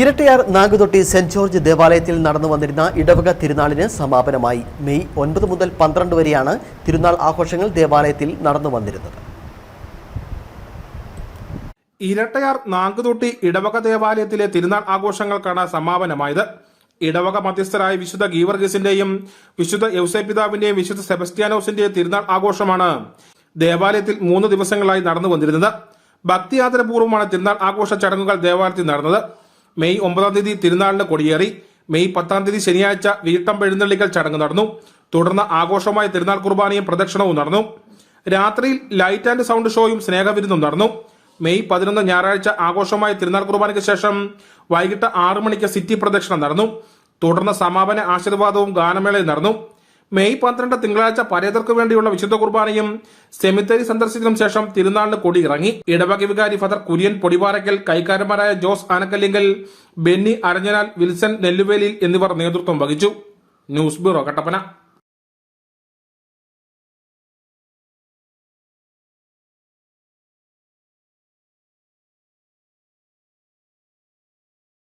Irattayar നാഗുതൊട്ടി saint George ദേവാലയത്തിൽ നടന്നു വന്നിരുന്ന ഇടവക തിരുനാളിന് സമാപനമായി. മെയ് ഒൻപത് മുതൽ പന്ത്രണ്ട് വരെയാണ് തിരുനാൾ ആഘോഷങ്ങൾ ദേവാലയത്തിൽ നടന്നു വന്നിരുന്നത്. ഇരട്ടയാർ നാഗുതൊട്ടി ഇടവക ദേവാലയത്തിലെ തിരുനാൾ ആഘോഷങ്ങൾക്കാണ് സമാപനമായത്. ഇടവക മധ്യസ്ഥരായ വിശുദ്ധ ഗീവർഗീസിന്റെയും വിശുദ്ധ യൗസേപിതാവിന്റെയും വിശുദ്ധ സെബസ്റ്റ്യാനോസിന്റെയും തിരുനാൾ ആഘോഷമാണ് ദേവാലയത്തിൽ മൂന്ന് ദിവസങ്ങളായി നടന്നു വന്നിരുന്നത്. ഭക്തിയാദരപൂർവമാണ് തിരുനാൾ ആഘോഷ ചടങ്ങുകൾ ദേവാലയത്തിൽ നടന്നത്. മെയ് ഒമ്പതാം തീയതി തിരുനാളിന് കൊടിയേറി. മെയ് പത്താം തീയതി ശനിയാഴ്ച വീട്ടം എഴുന്നള്ളിക്കൽ ചടങ്ങ് നടന്നു. തുടർന്ന് ആഘോഷമായ തിരുനാൾ കുർബാനയും പ്രദക്ഷിണവും നടന്നു. രാത്രിയിൽ ലൈറ്റ് ആൻഡ് സൗണ്ട് ഷോയും സ്നേഹവിരുന്നും നടന്നു. മെയ് പതിനൊന്ന് ഞായറാഴ്ച ആഘോഷമായ തിരുനാൾ കുർബാനയ്ക്ക് ശേഷം വൈകിട്ട് ആറു മണിക്ക് സിറ്റി പ്രദക്ഷിണം നടന്നു. തുടർന്ന് സമാപന ആശീർവാദവും ഗാനമേളയും നടന്നു. മെയ് പന്ത്രണ്ട് തിങ്കളാഴ്ച പരേതർക്ക് വേണ്ടിയുള്ള വിശുദ്ധ കുർബാനയും സെമിത്തേരി സന്ദർശിച്ചതിനു ശേഷം തിരുനാളിന് കൊടി ഇറങ്ങി. ഇടവക വികാരി father Kurian പൊടിപാറയ്ക്കൽ കൈക്കാരന്മാരായ Jose Anakkallinkal Benny Aranjanal Wilson Nelluvelil എന്നിവർ നേതൃത്വം വഹിച്ചു. News bureau Kattappana.